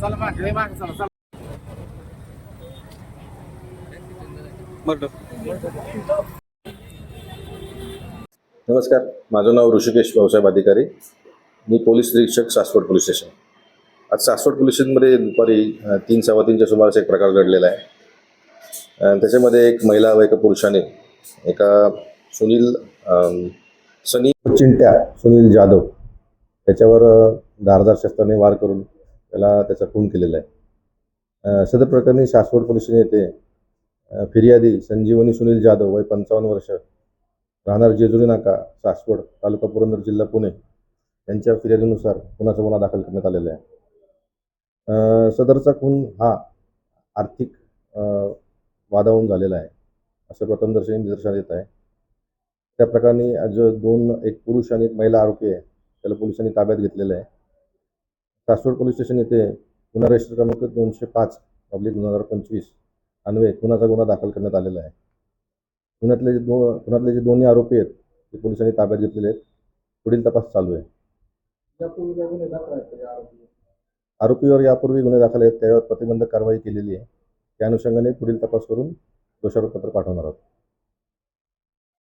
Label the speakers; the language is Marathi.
Speaker 1: चला मागे मागे चला चला.
Speaker 2: नमस्कार माझं नाव ऋषिकेश भाऊसाहेब अधिकारी. मी पोलीस निरीक्षक सासवड पोलीस स्टेशन. आज सासवड पोलीस स्टेशनमध्ये दुपारी तीन सव्वा तीनच्या सुमारास एक प्रकार घडलेला आहे. त्याच्यामध्ये एक महिला व एका पुरुषाने एका सुनील सनी चिंट्या सुनील जाधव त्याच्यावर धारदार शस्त्राने वार करून त्याला त्याचा खून केलेला आहे. सदर प्रकरणी सासवड पोलीस येथे फिर्यादी संजीवनी सुनील जाधव वय पंचावन्न वर्ष राहणार जेजुरी नाका सासवड तालुका पुरंदर जिल्हा पुणे यांच्या फिर्यादीनुसार खुनाचा गुन्हा दाखल करण्यात आलेला आहे. सदरचा खून हा आर्थिक अं, वादावून झालेला आहे असं प्रथमदर्शनी निदर्शनात येत आहे. त्या प्रकरणी आज दोन एक पुरुष आणि एक महिला आरोपी आहे त्याला पोलिसांनी ताब्यात घेतलेलं आहे. सासवड पोलीस स्टेशन येथे गुन्हा रजिस्टर क्रमांक दोनशे पाच पब्लिक दोन हजार पंचवीस अन्वये खुनाचा गुन्हा दाखल करण्यात आलेला आहे. पुण्यातले जे दो पुण्यातले जे दोन्ही आरोपी आहेत ते पोलिसांनी ताब्यात घेतलेले आहेत. पुढील तपास चालू आहे. आरोपीवर यापूर्वी गुन्हे दाखल आहेत त्यावर प्रतिबंधक कारवाई केलेली आहे. त्या अनुषंगाने पुढील तपास करून दोषारोपपत्र पाठवणार आहोत.